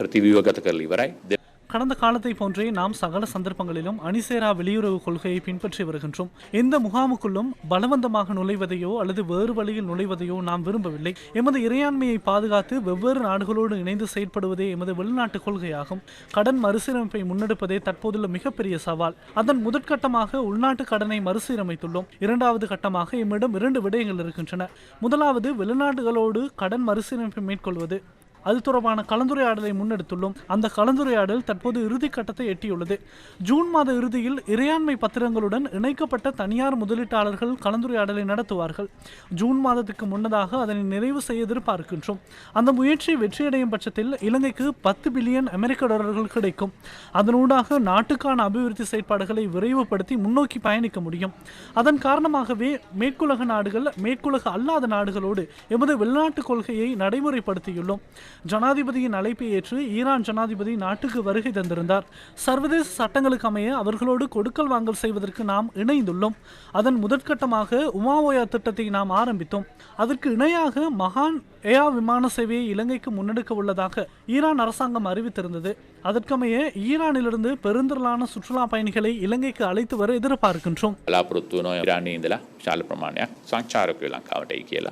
பிரதிவியோகத்தை கல்விவராய் கடந்த காலத்தை போன்றே நாம் சகல சந்தர்ப்பங்களிலும் அணிசேரா வெளியுறவு கொள்கையை பின்பற்றி வருகின்றோம். எந்த முகாமுக்குள்ளும் பலவந்தமாக நுழைவதையோ அல்லது வேறு வழியில் நுழைவதையோ நாம் விரும்பவில்லை. எமது இறையாண்மையை பாதுகாத்து வெவ்வேறு நாடுகளோடு இணைந்து செயற்படுவதே எமது வெளிநாட்டு கொள்கையாகும். கடன் மறுசீரமைப்பை முன்னெடுப்பதே தற்போதுள்ள மிகப்பெரிய சவால். அதன் முதற்கட்டமாக உள்நாட்டு கடனை மறுசீரமைத்துள்ளோம். இரண்டாவது கட்டமாக எம்மிடம் இரண்டு விடயங்கள் இருக்கின்றன. முதலாவது வெளிநாடுகளோடு கடன் மறுசீரமைப்பை மேற்கொள்வது. அது தொடர்பான கலந்துரையாடலை முன்னெடுத்துள்ளோம். அந்த கலந்துரையாடல் தற்போது இறுதிக்கட்டத்தை எட்டியுள்ளது. ஜூன் மாத இறுதியில் இறையாண்மை பத்திரங்களுடன் இணைக்கப்பட்ட தனியார் முதலீட்டாளர்கள் கலந்துரையாடலை நடத்துவார்கள். ஜூன் மாதத்துக்கு முன்னதாக அதனை நிறைவு செய்ய எதிர்பார்க்கின்றோம். அந்த முயற்சி வெற்றியடையும் பட்சத்தில் இலங்கைக்கு பத்து பில்லியன் அமெரிக்க டாலர்கள் கிடைக்கும். அதனூடாக நாட்டுக்கான அபிவிருத்தி செயற்பாடுகளை விரைவுபடுத்தி முன்னோக்கி பயணிக்க முடியும். அதன் காரணமாகவே மேற்குலக நாடுகள் மேற்குலக அல்லாத நாடுகளோடு எமது வெளிநாட்டு கொள்கையை நடைமுறைப்படுத்தியுள்ளோம். ஜனாதிபதியின் அழைப்பை ஏற்று ஈரான் ஜனாதிபதி நாட்டுக்கு வருகை தந்திருந்தார் சர்வதேச சட்டங்களுக்கு அமைய அவர்களோடு கொடுக்கல் வாங்கல் செய்வதற்கு நாம் இணைந்துள்ளோம் அதன் முதற்கட்டமாக உமாவோயா திட்டத்தை நாம் ஆரம்பித்தோம் அதற்கு இணையாக மகான் ஏயா விமான சேவையை இலங்கைக்கு முன்னெடுக்க உள்ளதாக ஈரான் அரசாங்கம் அறிவித்திருந்தது அதற்கமைய ஈரானிலிருந்து பெருந்திரளான சுற்றுலா பயணிகளை இலங்கைக்கு அழைத்து வர எதிர்பார்க்கின்றோம் බලාපොරොත්තු වනො ඉරානයේ ඉඳලා ශාල ප්‍රමාණයක් සංචාරකය ලංකාවටයි කියලා